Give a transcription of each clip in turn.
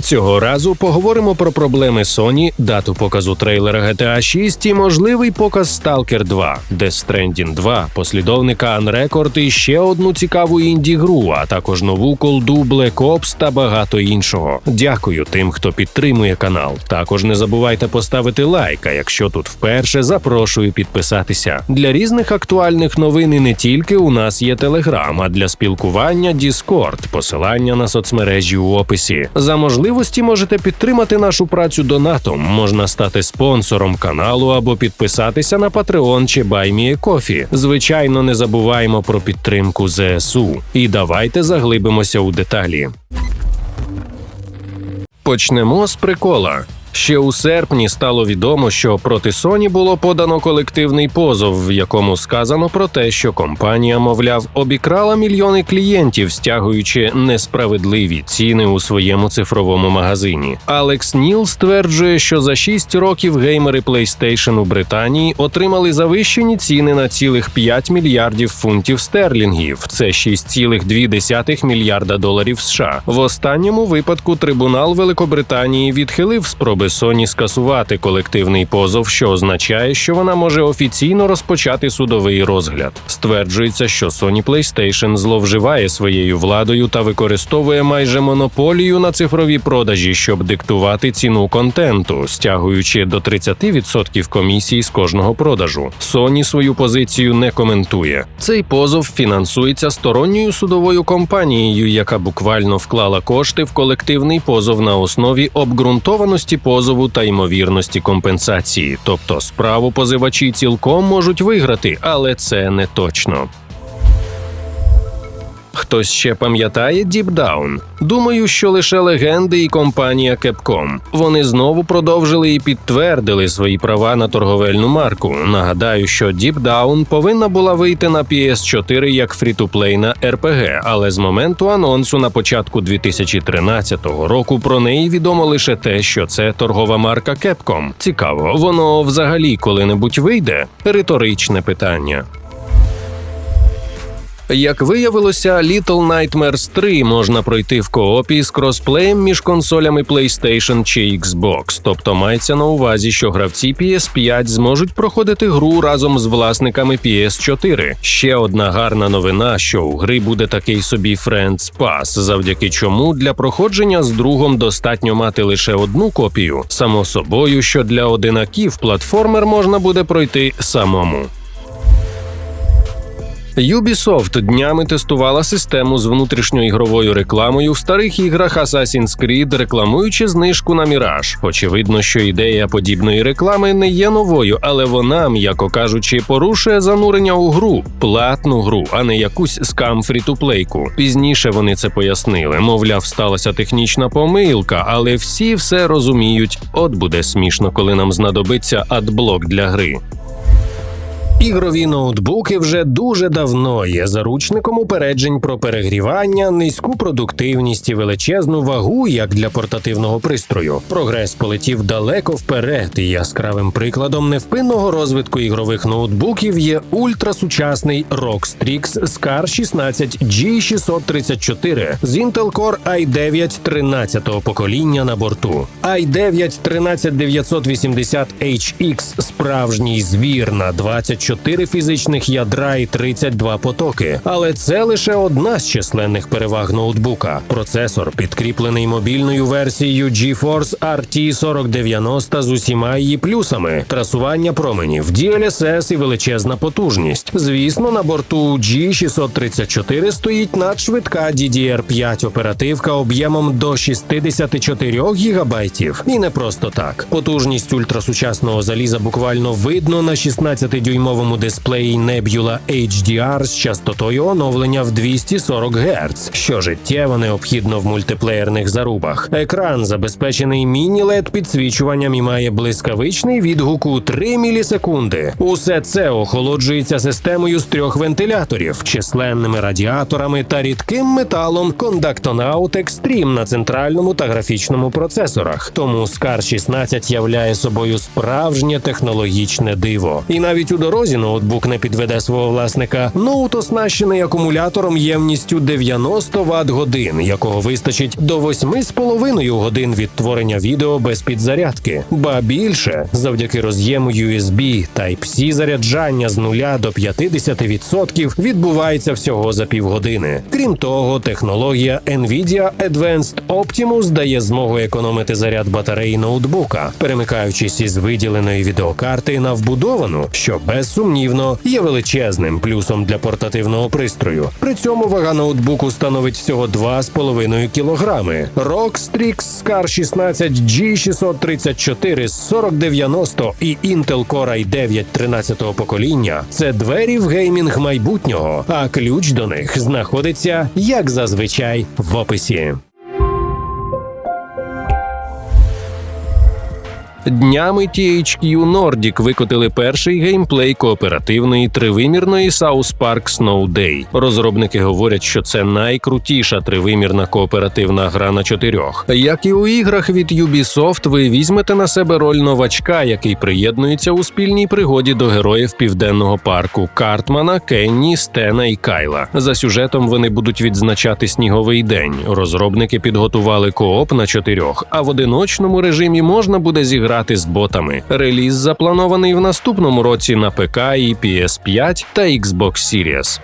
Цього разу поговоримо про проблеми Sony, дату показу трейлера GTA 6 і можливий показ Stalker 2, Death Stranding 2, послідовника Unrecord і ще одну цікаву інді-гру, а також нову колду Black Ops та багато іншого. Дякую тим, хто підтримує канал. Також не забувайте поставити лайк, а якщо тут вперше, запрошую підписатися. Для різних актуальних новин і не тільки у нас є Telegram, а для спілкування Discord, посилання на соцмережі у описі. За можливості можете підтримати нашу працю донатом. Можна стати спонсором каналу або підписатися на Patreon чи BuyMeACoffee. Звичайно, не забуваємо про підтримку ЗСУ. І давайте заглибимося у деталі. Почнемо з прикола. Ще у серпні стало відомо, що проти Sony було подано колективний позов, в якому сказано про те, що компанія, мовляв, обікрала мільйони клієнтів, стягуючи несправедливі ціни у своєму цифровому магазині. Алекс Ніл стверджує, що за 6 років геймери PlayStation у Британії отримали завищені ціни на цілих 5 мільярдів фунтів стерлінгів. Це 6,2 мільярда доларів США. В останньому випадку трибунал Великобританії відхилив спроби Sony скасувати колективний позов, що означає, що вона може офіційно розпочати судовий розгляд. Стверджується, що Sony PlayStation зловживає своєю владою та використовує майже монополію на цифрові продажі, щоб диктувати ціну контенту, стягуючи до 30% комісії з кожного продажу. Sony свою позицію не коментує. Цей позов фінансується сторонньою судовою компанією, яка буквально вклала кошти в колективний позов на основі обґрунтованості позову та ймовірності компенсації. Тобто справу позивачі цілком можуть виграти, але це не точно. Хтось ще пам'ятає Deep Down? Думаю, що лише легенди і компанія Capcom. Вони знову продовжили і підтвердили свої права на торговельну марку. Нагадаю, що Deep Down повинна була вийти на PS4 як фрі-ту-плейна RPG, але з моменту анонсу на початку 2013 року про неї відомо лише те, що це торгова марка Capcom. Цікаво, воно взагалі коли-небудь вийде? Риторичне питання. Як виявилося, Little Nightmares 3 можна пройти в коопі з кросплеєм між консолями PlayStation чи Xbox, тобто мається на увазі, що гравці PS5 зможуть проходити гру разом з власниками PS4. Ще одна гарна новина, що у гри буде такий собі Friends Pass, завдяки чому для проходження з другом достатньо мати лише одну копію. Само собою, що для одинаків платформер можна буде пройти самому. Ubisoft днями тестувала систему з внутрішньоігровою рекламою в старих іграх Assassin's Creed, рекламуючи знижку на Mirage. Очевидно, що ідея подібної реклами не є новою, але вона, м'яко кажучи, порушує занурення у гру, платну гру, а не якусь скам фрітуплейку. Пізніше вони це пояснили. Мовляв, сталася технічна помилка, але всі все розуміють. От буде смішно, коли нам знадобиться адблок для гри. Ігрові ноутбуки вже дуже давно є заручником упереджень про перегрівання, низьку продуктивність і величезну вагу як для портативного пристрою. Прогрес полетів далеко вперед, і яскравим прикладом невпинного розвитку ігрових ноутбуків є ультрасучасний ROG Strix Scar 16 G634 з Intel Core i9 13-го покоління на борту. i9 13980HX справжній звір на 24 фізичних ядра і 32 потоки. Але це лише одна з численних переваг ноутбука. Процесор підкріплений мобільною версією GeForce RT 4090 з усіма її плюсами: трасування променів, DLSS і величезна потужність. Звісно, на борту G634 стоїть надшвидка DDR5 оперативка об'ємом до 64 гігабайтів. І не просто так. Потужність ультрасучасного заліза буквально видно на 16-дюймовому дисплеї Nebula HDR з частотою оновлення в 240 Гц, що життєво необхідно в мультиплеєрних зарубах. Екран забезпечений міні-лед підсвічуванням і має блискавичний відгук у 3 мілісекунди. Усе це охолоджується системою з трьох вентиляторів, численними радіаторами та рідким металом Conductonaut Extreme на центральному та графічному процесорах. Тому Scar 16 являє собою справжнє технологічне диво. І навіть у дорозі разі ноутбук не підведе свого власника. Ноут оснащений акумулятором ємністю 90 Вт годин, якого вистачить до 8,5 годин відтворення відео без підзарядки. Ба більше завдяки роз'єму USB Type-C заряджання з 0 до 50% відбувається всього за півгодини. Крім того, технологія NVIDIA Advanced Optimus дає змогу економити заряд батареї ноутбука, перемикаючись із виділеної відеокарти на вбудовану, що безсумнівно є величезним плюсом для портативного пристрою. При цьому вага ноутбуку становить всього 2,5 кілограми. Rockstrix Scar 16 G634 з 4090 і Intel Core i9 13-го покоління це двері в геймінг майбутнього, а ключ до них знаходиться як зазвичай в описі. Днями THQ Nordic викотили перший геймплей кооперативної тривимірної South Park Snow Day. Розробники говорять, що це найкрутіша тривимірна кооперативна гра на чотирьох. Як і у іграх від Ubisoft, ви візьмете на себе роль новачка, який приєднується у спільній пригоді до героїв південного парку Картмана, Кенні, Стена і Кайла. За сюжетом вони будуть відзначати сніговий день. Розробники підготували кооп на чотирьох, а в одиночному режимі можна буде зіграти з ботами. Реліз запланований в наступному році на ПК і PS5 та Xbox Series.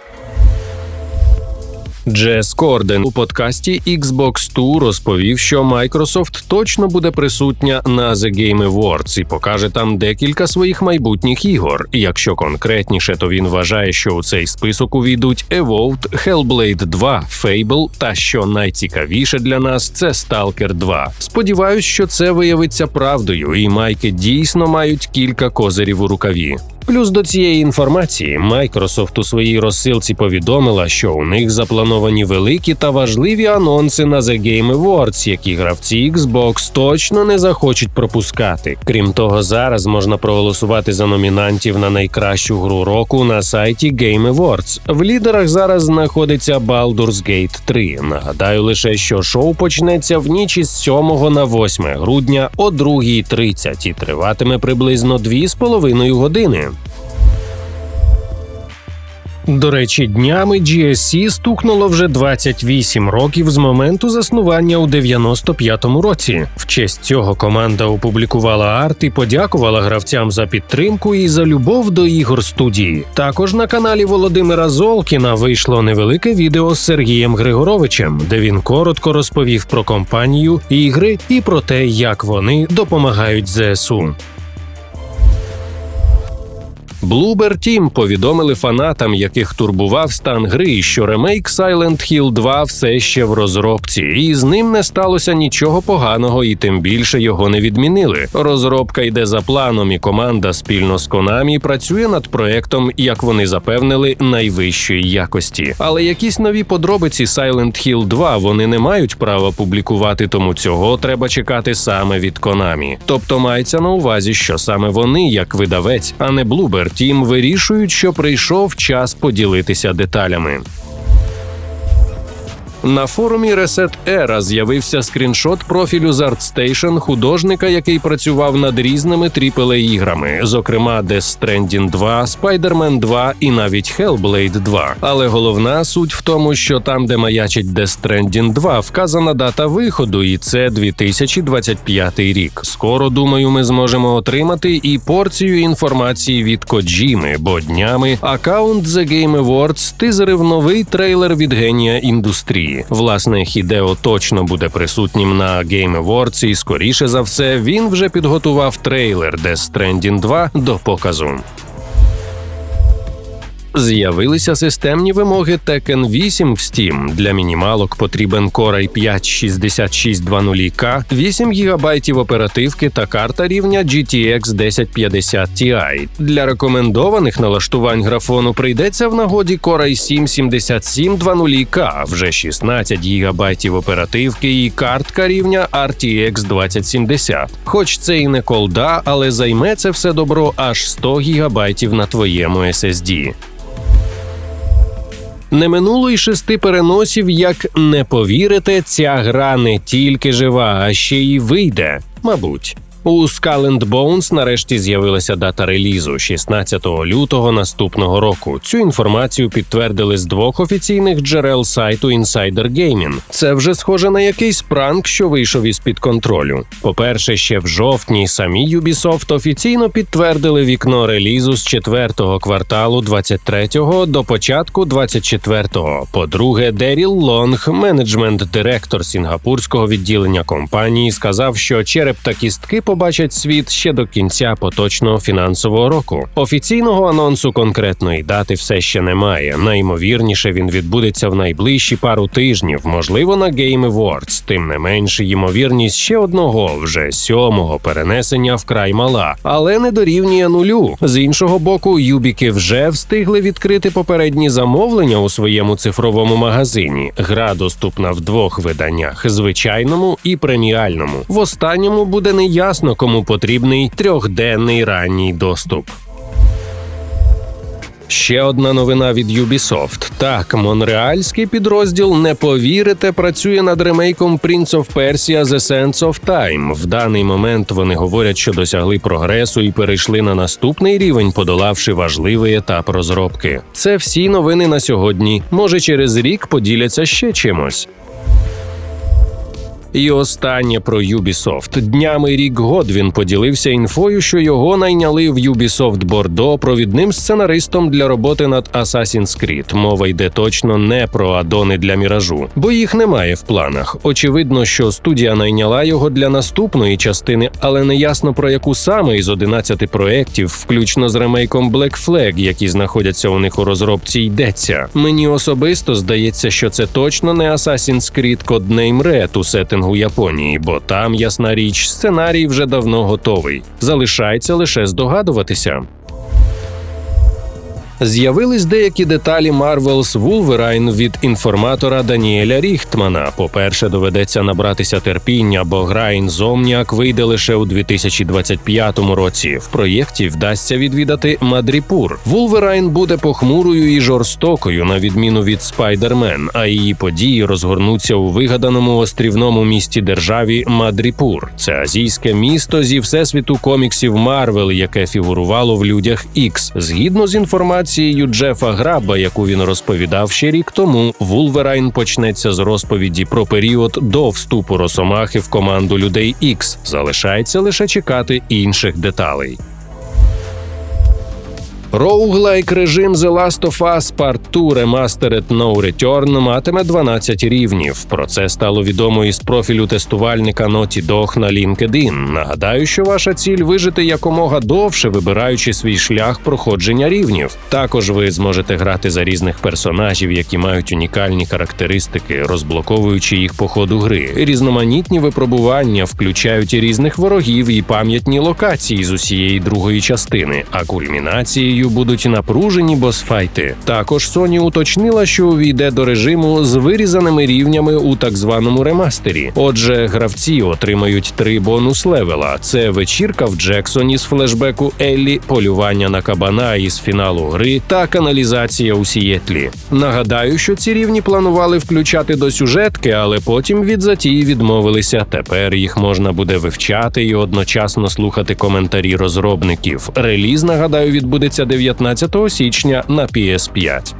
Джес Корден у подкасті Xbox 2 розповів, що Microsoft точно буде присутня на The Game Awards і покаже там декілька своїх майбутніх ігор. Якщо конкретніше, то він вважає, що у цей список увійдуть Evolved, Hellblade 2, Fable та що найцікавіше для нас це Stalker 2. Сподіваюсь, що це виявиться правдою, і майки дійсно мають кілька козирів у рукаві. Плюс до цієї інформації Microsoft у своїй розсилці повідомила, що у них заплановані великі та важливі анонси на The Game Awards, які гравці Xbox точно не захочуть пропускати. Крім того, зараз можна проголосувати за номінантів на найкращу гру року на сайті Game Awards. В лідерах зараз знаходиться Baldur's Gate 3. Нагадаю лише, що шоу почнеться в ніч із 7 на 8 грудня о 2.30 і триватиме приблизно 2,5 години. До речі, днями GSC стукнуло вже 28 років з моменту заснування у 95-му році. В честь цього команда опублікувала арт і подякувала гравцям за підтримку і за любов до ігор студії. Також на каналі Володимира Золкіна вийшло невелике відео з Сергієм Григоровичем, де він коротко розповів про компанію, ігри і про те, як вони допомагають ЗСУ. Bloober Team повідомили фанатам, яких турбував стан гри, що ремейк Silent Hill 2 все ще в розробці, і з ним не сталося нічого поганого, і тим більше його не відмінили. Розробка йде за планом, і команда спільно з Konami працює над проектом, як вони запевнили, найвищої якості. Але якісь нові подробиці Silent Hill 2 вони не мають права публікувати, тому цього треба чекати саме від Konami. Тобто мається на увазі, що саме вони, як видавець, а не Bloober Втім, вирішують, що прийшов час поділитися деталями. На форумі Reset Era з'явився скріншот профілю з ArtStation художника, який працював над різними aaa іграми, зокрема Death Stranding 2, Spider-Man 2 і навіть Hellblade 2. Але головна суть в тому, що там, де маячить Death Stranding 2, вказана дата виходу, і це 2025 рік. Скоро думаю, ми зможемо отримати і порцію інформації від Коджіми, бо днями аккаунт The Game Awards тизерив новий трейлер від генія індустрії. Власне, Хідео точно буде присутнім на Game Awards і, скоріше за все, він вже підготував трейлер Death Stranding 2 до показу. З'явилися системні вимоги Tekken 8 в Steam. Для мінімалок потрібен Core i 5 6620K, 8 ГБ оперативки та карта рівня GTX 1050 Ti. Для рекомендованих налаштувань графону прийдеться в нагоді Core i 7 7720K, вже 16 ГБ оперативки і картка рівня RTX 2070. Хоч це і не колда, але займе це все добро аж 100 ГБ на твоєму SSD. Не минуло й шести переносів, як не повірите, ця гра не тільки жива, а ще й вийде, мабуть. У Skull and Bones нарешті з'явилася дата релізу 16 лютого наступного року. Цю інформацію підтвердили з двох офіційних джерел сайту Insider Gaming. Це вже схоже на якийсь пранк, що вийшов із під контролю. По-перше, ще в жовтні самі Ubisoft офіційно підтвердили вікно релізу з четвертого кварталу 23-го до початку 24-го. По-друге, Деріл Лонг, менеджмент-директор сінгапурського відділення компанії, сказав, що череп та кістки побачать світ ще до кінця поточного фінансового року. Офіційного анонсу конкретної дати все ще немає. Найімовірніше він відбудеться в найближчі пару тижнів, можливо, на Game Awards. Тим не менш, ймовірність ще одного, вже сьомого перенесення вкрай мала, але не дорівнює нулю. З іншого боку, юбіки вже встигли відкрити попередні замовлення у своєму цифровому магазині. Гра доступна в двох виданнях: звичайному і преміальному. В останньому буде неясно, кому потрібний трьохденний ранній доступ. Ще одна новина від Ubisoft. Так, монреальський підрозділ не повірите, працює над ремейком Prince of Persia The Sands of Time. В даний момент вони говорять, що досягли прогресу і перейшли на наступний рівень, подолавши важливий етап розробки. Це всі новини на сьогодні. Може, через рік поділяться ще чимось. І останнє про Ubisoft. Днями Рік Годвін поділився інфою, що його найняли в Ubisoft Бордо провідним сценаристом для роботи над Assassin's Creed. Мова йде точно не про адони для міражу, бо їх немає в планах. Очевидно, що студія найняла його для наступної частини, але не ясно про яку саме із 11 проєктів, включно з ремейком Black Flag, які знаходяться у них у розробці, йдеться. Мені особисто здається, що це точно не Assassin's Creed Codename Red у сеттингу Японії, бо там, ясна річ, сценарій вже давно готовий. Залишається лише здогадуватися. З'явились деякі деталі Marvel's Wolverine від інформатора Даніеля Ріхтмана. По-перше, доведеться набратися терпіння, бо гра Insomniac вийде лише у 2025 році. В проєкті вдасться відвідати Мадріпур. Wolverine буде похмурою і жорстокою, на відміну від Spider-Man, а її події розгорнуться у вигаданому острівному місті державі Мадріпур. Це азійське місто зі всесвіту коміксів Марвел, яке фігурувало в людях Ікс. Згідно з інформацією інформацією Джефа Граба, яку він розповідав ще рік тому, Вулверайн почнеться з розповіді про період до вступу Росомахи в команду людей Ікс. Залишається лише чекати інших деталей. Роуглайк режим The Last of Us Part 2 Remastered No Return матиме 12 рівнів. Про це стало відомо із профілю тестувальника Naughty Dog на LinkedIn. Нагадаю, що ваша ціль вижити якомога довше, вибираючи свій шлях проходження рівнів. Також ви зможете грати за різних персонажів, які мають унікальні характеристики, розблоковуючи їх по ходу гри. Різноманітні випробування включають і різних ворогів і пам'ятні локації з усієї другої частини, а кульмінацією будуть напружені босфайти. Також Sony уточнила, що увійде до режиму з вирізаними рівнями у так званому ремастері. Отже, гравці отримають три бонус левела: це вечірка в Джексоні з флешбеку Еллі, полювання на кабана із фіналу гри та каналізація у Сієтлі. Нагадаю, що ці рівні планували включати до сюжетки, але потім від затії відмовилися. Тепер їх можна буде вивчати і одночасно слухати коментарі розробників. Реліз нагадаю відбудеться 19 січня на PS5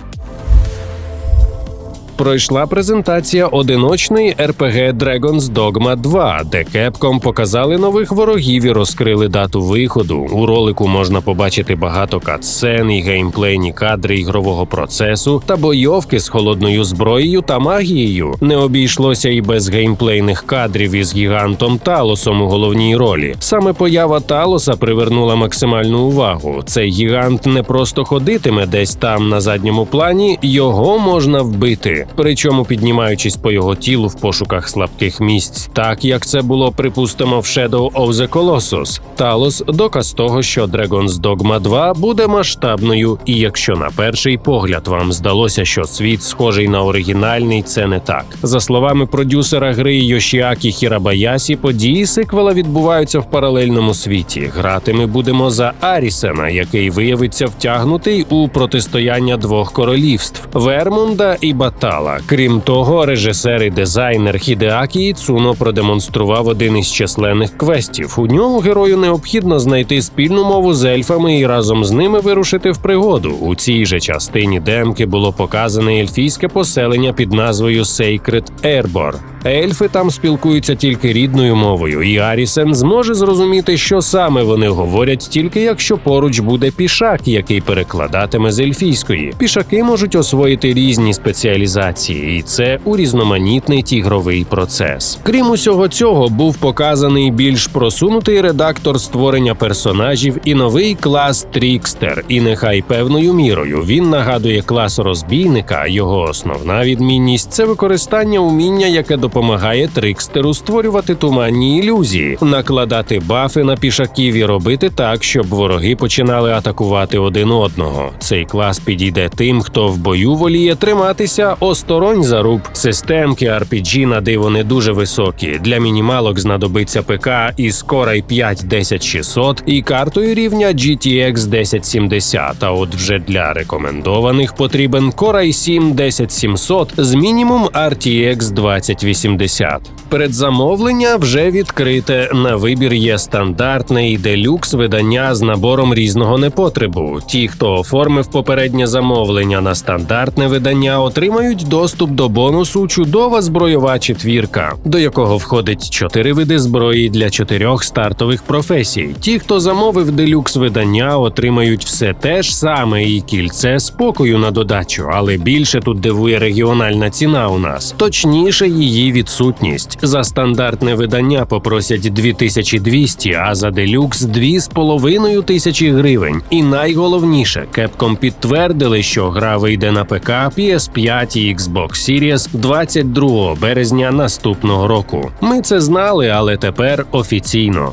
пройшла презентація одиночної RPG Dragon's Dogma 2, де Capcom показали нових ворогів і розкрили дату виходу. У ролику можна побачити багато катсцен і геймплейні кадри ігрового процесу та бойовки з холодною зброєю та магією. Не обійшлося і без геймплейних кадрів із гігантом Талосом у головній ролі. Саме поява Талоса привернула максимальну увагу. Цей гігант не просто ходитиме десь там на задньому плані, його можна вбити причому піднімаючись по його тілу в пошуках слабких місць, так як це було припустимо в Shadow of the Colossus. Талос доказ того, що Dragon's Dogma 2 буде масштабною, і якщо на перший погляд вам здалося, що світ схожий на оригінальний, це не так. За словами продюсера гри Йошіакі Хірабаясі, події сиквела відбуваються в паралельному світі. Грати ми будемо за Арісена, який виявиться втягнутий у протистояння двох королівств Вермунда і Бата. Вдала. Крім того, режисер і дизайнер Хідеакі Іцуно продемонстрував один із численних квестів. У ньому герою необхідно знайти спільну мову з ельфами і разом з ними вирушити в пригоду. У цій же частині демки було показане ельфійське поселення під назвою Sacred Airbor. Ельфи там спілкуються тільки рідною мовою, і Арісен зможе зрозуміти, що саме вони говорять, тільки якщо поруч буде пішак, який перекладатиме з ельфійської. Пішаки можуть освоїти різні спеціалізації, і це урізноманітний ігровий процес. Крім усього цього, був показаний більш просунутий редактор створення персонажів і новий клас Трікстер. І нехай певною мірою він нагадує клас розбійника. Його основна відмінність це використання уміння, яке допомагає трикстеру створювати туманні ілюзії, накладати бафи на пішаків і робити так, щоб вороги починали атакувати один одного. Цей клас підійде тим, хто в бою воліє триматися осторонь за руб. Системки RPG на диво не дуже високі. Для мінімалок знадобиться ПК із Core i5 10600 і картою рівня GTX 1070, А от вже для рекомендованих потрібен Core i7 10700 з мінімум RTX 2080. Передзамовлення вже відкрите. На вибір є стандартне і делюкс видання з набором різного непотребу. Ті, хто оформив попереднє замовлення на стандартне видання, отримають доступ до бонусу чудова збройова четвірка, до якого входить чотири види зброї для чотирьох стартових професій. Ті, хто замовив делюкс видання, отримають все те ж саме і кільце спокою на додачу, але більше тут дивує регіональна ціна у нас, точніше, її відсутність. За стандартне видання попросять 2200, а за делюкс 2,5 тисячі гривень. І найголовніше, Capcom підтвердили, що гра вийде на ПК, PS5 і Xbox Series 22 березня наступного року. Ми це знали, але тепер офіційно.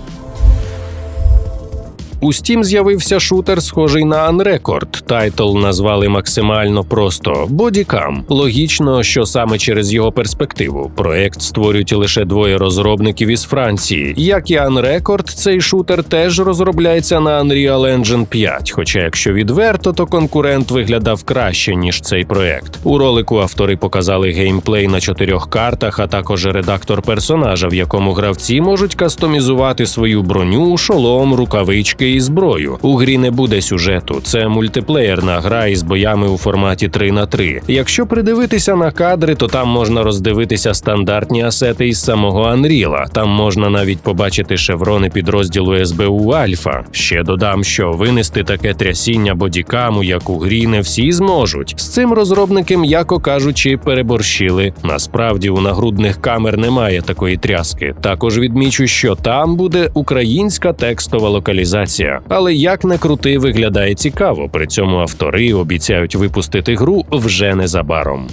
У Steam з'явився шутер, схожий на Unrecord. Тайтл назвали максимально просто Bodycam. Логічно, що саме через його перспективу проект створюють лише двоє розробників із Франції. Як і Unrecord, цей шутер теж розробляється на Unreal Engine 5. Хоча, якщо відверто, то конкурент виглядав краще ніж цей проект. У ролику автори показали геймплей на чотирьох картах, а також редактор персонажа, в якому гравці можуть кастомізувати свою броню, шолом, рукавички і зброю. У грі не буде сюжету. Це мультиплеєрна гра із боями у форматі 3 на 3 Якщо придивитися на кадри, то там можна роздивитися стандартні асети із самого Unreal. Там можна навіть побачити шеврони підрозділу СБУ Альфа. Ще додам, що винести таке трясіння бодікаму, як у грі, не всі зможуть. З цим розробники, м'яко кажучи, переборщили. Насправді у нагрудних камер немає такої тряски. Також відмічу, що там буде українська текстова локалізація. Але як не крути, виглядає цікаво. При цьому автори обіцяють випустити гру вже незабаром.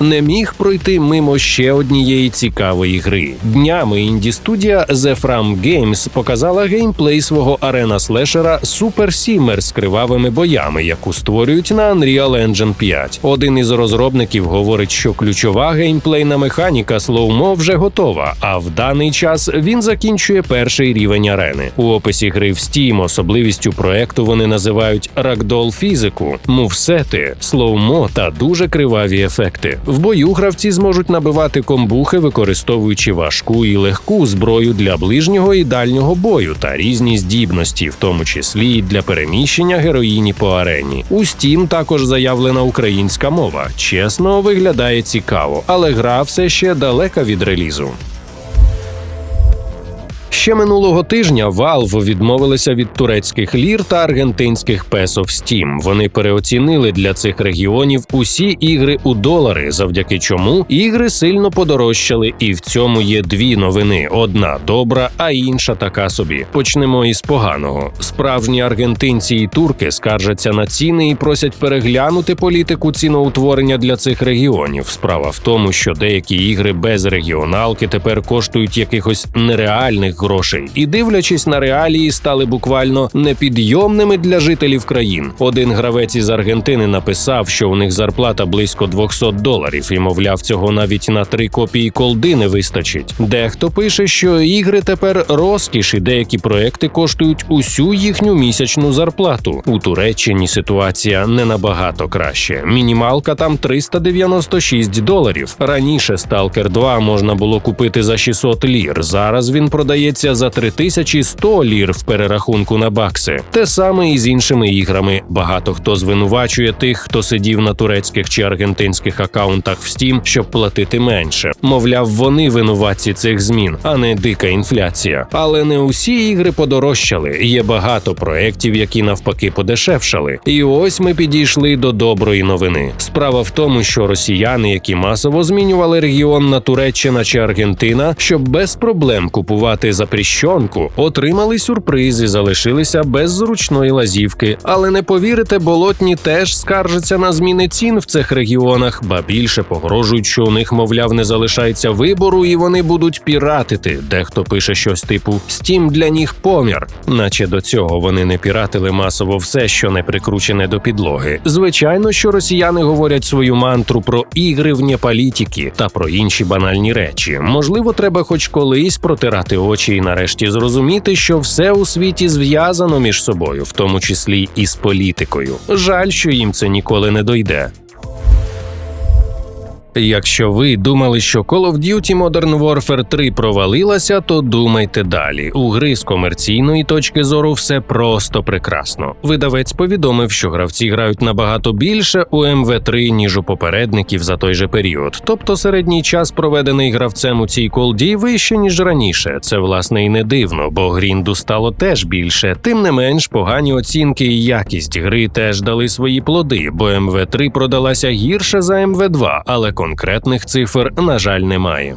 Не міг пройти мимо ще однієї цікавої гри. Днями інді студія The Fram Games показала геймплей свого арена слешера Super Simmer з кривавими боями, яку створюють на Unreal Engine 5. Один із розробників говорить, що ключова геймплейна механіка слоумо вже готова, а в даний час він закінчує перший рівень арени. У описі гри в Steam особливістю проекту вони називають рагдол фізику, мувсети, слоумо та дуже криваві ефекти. В бою гравці зможуть набивати комбухи, використовуючи важку і легку зброю для ближнього і дальнього бою та різні здібності, в тому числі і для переміщення героїні по арені. У Steam також заявлена українська мова. Чесно, виглядає цікаво, але гра все ще далека від релізу. Ще минулого тижня Valve відмовилися від турецьких лір та аргентинських песо в Steam. Вони переоцінили для цих регіонів усі ігри у долари, завдяки чому ігри сильно подорожчали, і в цьому є дві новини: одна добра, а інша така собі. Почнемо із поганого. Справжні аргентинці і турки скаржаться на ціни і просять переглянути політику ціноутворення для цих регіонів. Справа в тому, що деякі ігри без регіоналки тепер коштують якихось нереальних грошей грошей і, дивлячись на реалії, стали буквально непідйомними для жителів країн. Один гравець із Аргентини написав, що у них зарплата близько 200 доларів, і мовляв, цього навіть на три копії колди не вистачить. Дехто пише, що ігри тепер розкіш, і деякі проекти коштують усю їхню місячну зарплату. У Туреччині ситуація не набагато краще. Мінімалка там 396 доларів. Раніше Stalker 2 можна було купити за 600 лір. Зараз він продається за 3100 лір в перерахунку на бакси. Те саме і з іншими іграми. Багато хто звинувачує тих, хто сидів на турецьких чи аргентинських акаунтах в Steam, щоб платити менше. Мовляв, вони винуватці цих змін, а не дика інфляція. Але не усі ігри подорожчали. Є багато проєктів, які навпаки подешевшали. І ось ми підійшли до доброї новини. Справа в тому, що росіяни, які масово змінювали регіон на Туреччина чи Аргентина, щоб без проблем купувати запрещенку, отримали сюрприз і залишилися без зручної лазівки. Але не повірите, болотні теж скаржаться на зміни цін в цих регіонах, ба більше погрожують, що у них, мовляв, не залишається вибору, і вони будуть піратити. Дехто пише щось типу Стім для них помір, наче до цього вони не піратили масово все, що не прикручене до підлоги. Звичайно, що росіяни говорять свою мантру про ігри вне політики та про інші банальні речі. Можливо, треба хоч колись протирати очі нарешті зрозуміти, що все у світі зв'язано між собою, в тому числі і з політикою. Жаль, що їм це ніколи не дойде. Якщо ви думали, що Call of Duty Modern Warfare 3 провалилася, то думайте далі. У гри з комерційної точки зору все просто прекрасно. Видавець повідомив, що гравці грають набагато більше у МВ3, ніж у попередників за той же період. Тобто середній час, проведений гравцем у цій колді, вище ніж раніше. Це власне і не дивно, бо грінду стало теж більше. Тим не менш, погані оцінки і якість гри теж дали свої плоди, бо МВ3 продалася гірше за МВ2, але конкретних цифр, на жаль, немає.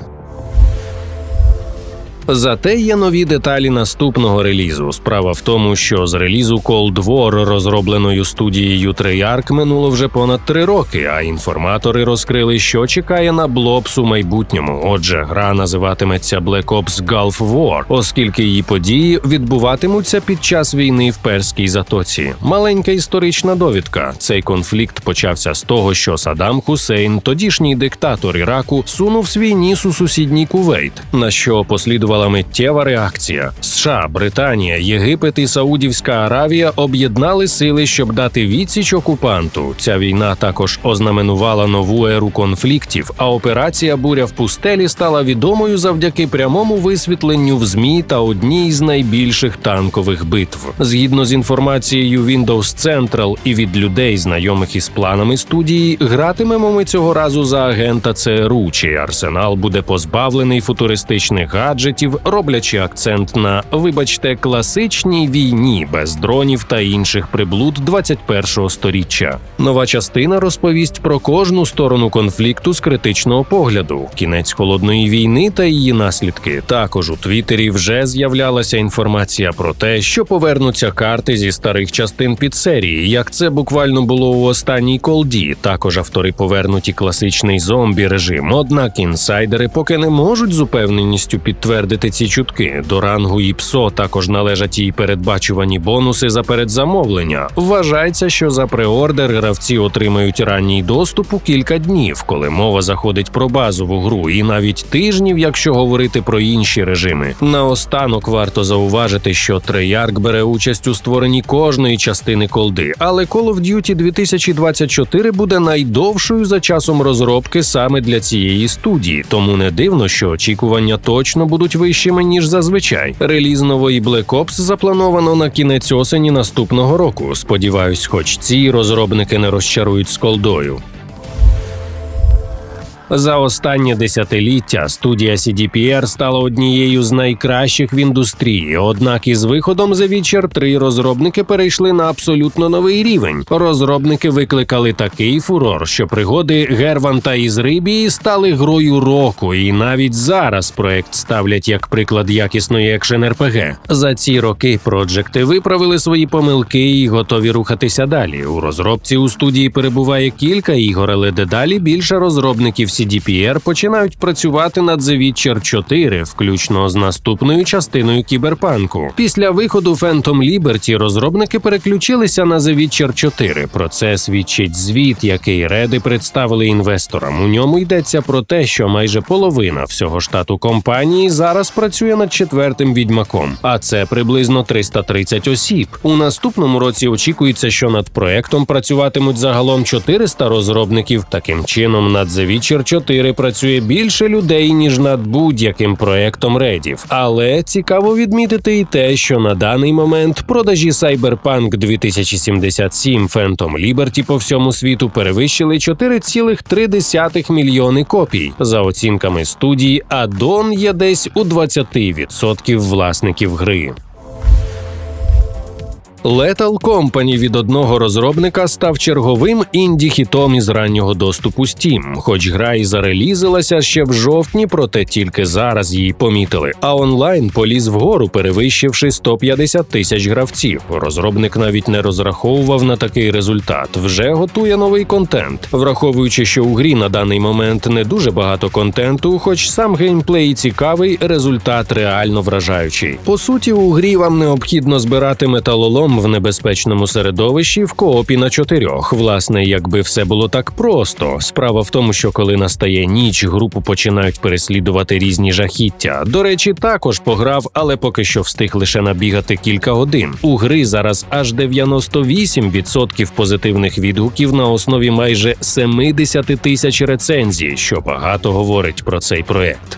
Зате є нові деталі наступного релізу. Справа в тому, що з релізу Cold War, розробленою студією Treyarch, минуло вже понад три роки, а інформатори розкрили, що чекає на Блобс у майбутньому. Отже, гра називатиметься Black Ops Gulf War, оскільки її події відбуватимуться під час війни в Перській затоці. Маленька історична довідка. Цей конфлікт почався з того, що Саддам Хусейн, тодішній диктатор Іраку, сунув свій ніс у сусідній Кувейт, на що послідувала миттєва реакція. США, Британія, Єгипет і Саудівська Аравія об'єднали сили, щоб дати відсіч окупанту. Ця війна також ознаменувала нову еру конфліктів. А операція Буря в пустелі стала відомою завдяки прямому висвітленню в змі та одній з найбільших танкових битв. Згідно з інформацією Windows Central і від людей, знайомих із планами студії, гратимемо ми цього разу за агента ЦРУ, чий арсенал буде позбавлений футуристичних гаджетів, роблячи акцент на, вибачте, класичній війні без дронів та інших приблуд 21-го сторіччя. Нова частина розповість про кожну сторону конфлікту з критичного погляду, кінець холодної війни та її наслідки. Також у Твіттері вже з'являлася інформація про те, що повернуться карти зі старих частин підсерії, як це буквально було у останній колді. Також автори повернуті класичний зомбі режим. Однак інсайдери поки не можуть з упевненістю підтвердити ці чутки. До рангу ІПСО також належать і передбачувані бонуси за передзамовлення. Вважається, що за преордер гравці отримають ранній доступ у кілька днів, коли мова заходить про базову гру, і навіть тижнів, якщо говорити про інші режими. Наостанок варто зауважити, що Treyarch бере участь у створенні кожної частини колди, але Call of Duty 2024 буде найдовшою за часом розробки саме для цієї студії, тому не дивно, що очікування точно будуть вищими ніж зазвичай. Реліз нової Black Ops заплановано на кінець осені наступного року. Сподіваюсь, хоч ці розробники не розчарують з колдою. За останнє десятиліття студія CDPR стала однією з найкращих в індустрії. Однак із виходом The Witcher 3 розробники перейшли на абсолютно новий рівень. Розробники викликали такий фурор, що пригоди Герванта із Рибії стали грою року, і навіть зараз проект ставлять як приклад якісної екшен РПГ. За ці роки проджекти виправили свої помилки і готові рухатися далі. У розробці у студії перебуває кілька ігор, але дедалі більше розробників CDPR починають працювати над The Witcher 4, включно з наступною частиною кіберпанку. Після виходу Phantom Liberty розробники переключилися на The Witcher 4. Про це свідчить звіт, який Реди представили інвесторам. У ньому йдеться про те, що майже половина всього штату компанії зараз працює над четвертим відьмаком, а це приблизно 330 осіб. У наступному році очікується, що над проектом працюватимуть загалом 400 розробників. Таким чином, над The Witcher 4 працює більше людей ніж над будь-яким проектом редів. Але цікаво відмітити і те, що на даний момент продажі Cyberpunk 2077 Phantom Liberty по всьому світу перевищили 4,3 мільйони копій. За оцінками студії, Адон є десь у 20% власників гри. Lethal Company від одного розробника став черговим інді-хітом із раннього доступу Steam. Хоч гра і зарелізилася ще в жовтні, проте тільки зараз її помітили. А онлайн поліз вгору, перевищивши 150 тисяч гравців. Розробник навіть не розраховував на такий результат. Вже готує новий контент, враховуючи, що у грі на даний момент не дуже багато контенту, хоч сам геймплей цікавий, результат реально вражаючий. По суті, у грі вам необхідно збирати металолом в небезпечному середовищі в коопі на чотирьох. Власне, якби все було так просто. Справа в тому, що коли настає ніч, групу починають переслідувати різні жахіття. До речі, також пограв, але поки що встиг лише набігати кілька годин. У гри зараз аж 98% позитивних відгуків на основі майже 70 тисяч рецензій, що багато говорить про цей проект.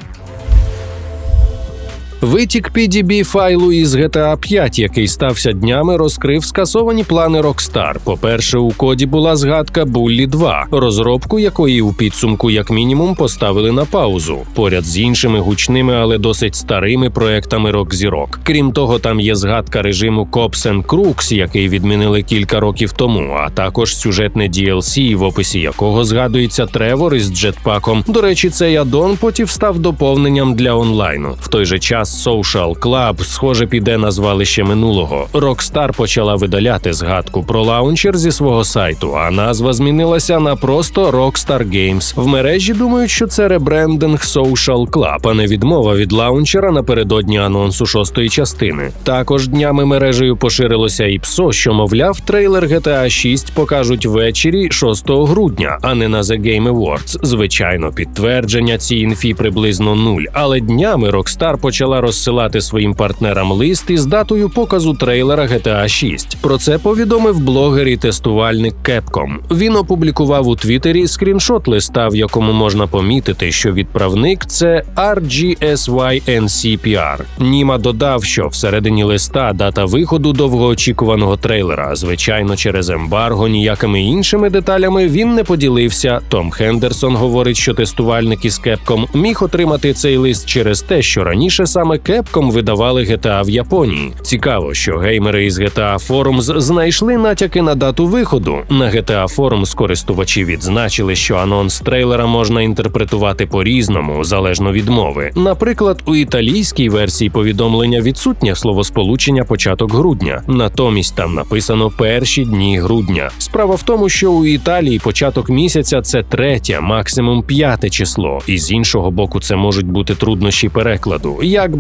Витік PDB файлу із GTA 5, який стався днями, розкрив скасовані плани Rockstar. По-перше, у коді була згадка Bully 2, розробку якої у підсумку, як мінімум, поставили на паузу, поряд з іншими гучними, але досить старими проектами Rock Крім того, там є згадка режиму Cops and Crooks, який відмінили кілька років тому, а також сюжетне DLC, в описі якого згадується Тревор із джетпаком. До речі, цей аддон потім став доповненням для онлайну. В той же час Social Club, схоже, піде на звалище минулого. Rockstar почала видаляти згадку про лаунчер зі свого сайту, а назва змінилася на просто Rockstar Games. В мережі думають, що це ребрендинг Social Club, а не відмова від лаунчера напередодні анонсу шостої частини. Також днями мережею поширилося і псо, що мовляв, трейлер GTA 6 покажуть ввечері 6 грудня, а не на The Game Awards. Звичайно, підтвердження цій інфі приблизно нуль, але днями Rockstar почала розсилати своїм партнерам лист із датою показу трейлера GTA 6. Про це повідомив блогер і тестувальник Capcom. Він опублікував у Твіттері скріншот листа, в якому можна помітити, що відправник це RGSYNCPR. Німа додав, що всередині листа дата виходу довгоочікуваного трейлера. Звичайно, через ембарго ніякими іншими деталями він не поділився. Том Хендерсон говорить, що тестувальник із Capcom міг отримати цей лист через те, що раніше саме Capcom видавали GTA в Японії. Цікаво, що геймери із GTA Forums знайшли натяки на дату виходу. На GTA Forums користувачі відзначили, що анонс трейлера можна інтерпретувати по-різному, залежно від мови. Наприклад, у італійській версії повідомлення відсутнє словосполучення початок грудня, натомість там написано перші дні грудня. Справа в тому, що у Італії початок місяця це третє, максимум п'яте число, і з іншого боку, це можуть бути труднощі перекладу. Як